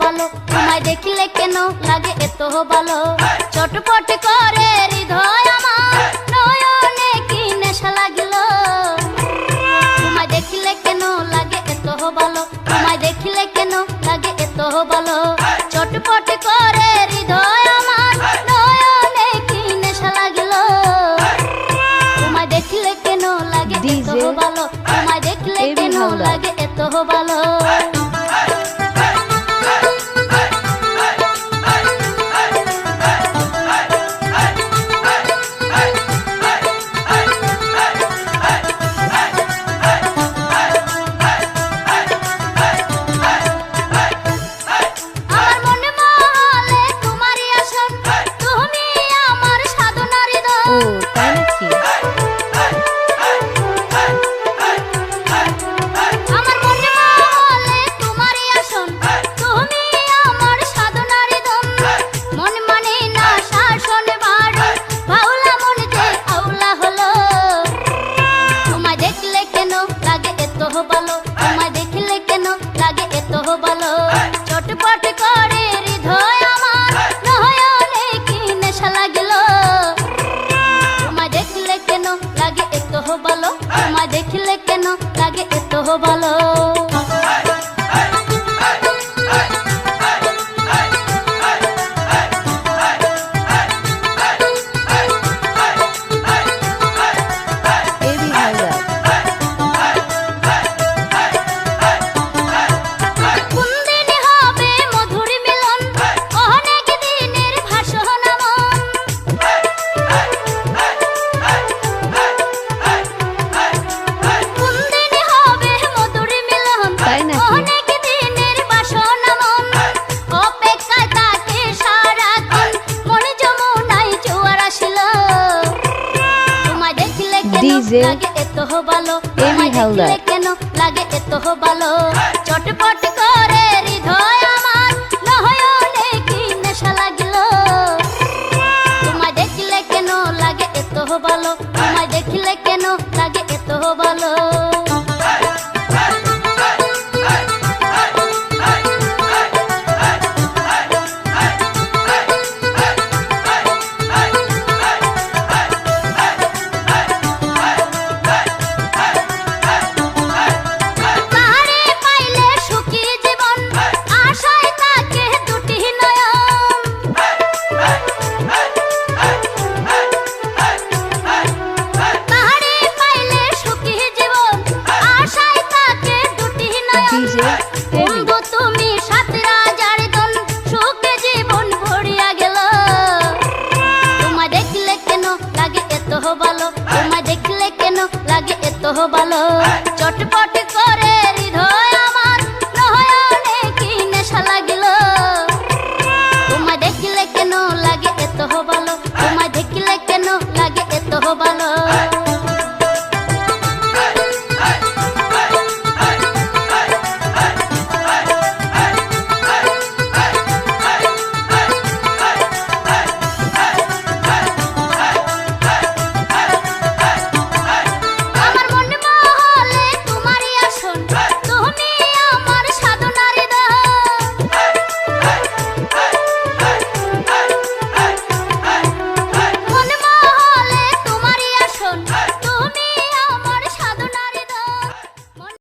ভালো? তোমায় দেখিলে কেন লাগে এত ভালো? চটপট করে হৃদয় আমার নয়নে কি নেশা লাগিল? তোমায় দেখিলে কেন লাগে এত ভালো? তোমায় দেখিলে কেন লাগে এত ভালো? চটপট করে হৃদয় আমার নয়নে কি নেশা লাগিল? তোমায় দেখিলে কেন লাগে এত ভালো? তোমায় দেখিলে কেন লাগে এত ভালো? এত ভালো? তোমায় দেখলে কেন লাগে এত ভালো? এত ভালো? দেখলে কেন লাগে এত ভালো? চটপট করে হৃদয় আমার নয়নে কি নেশা লাগিল? তোমায় দেখলে কেন লাগে এত ভালো? তোমায় দেখলে কেন লাগে এত ভালো? ভালো চটপট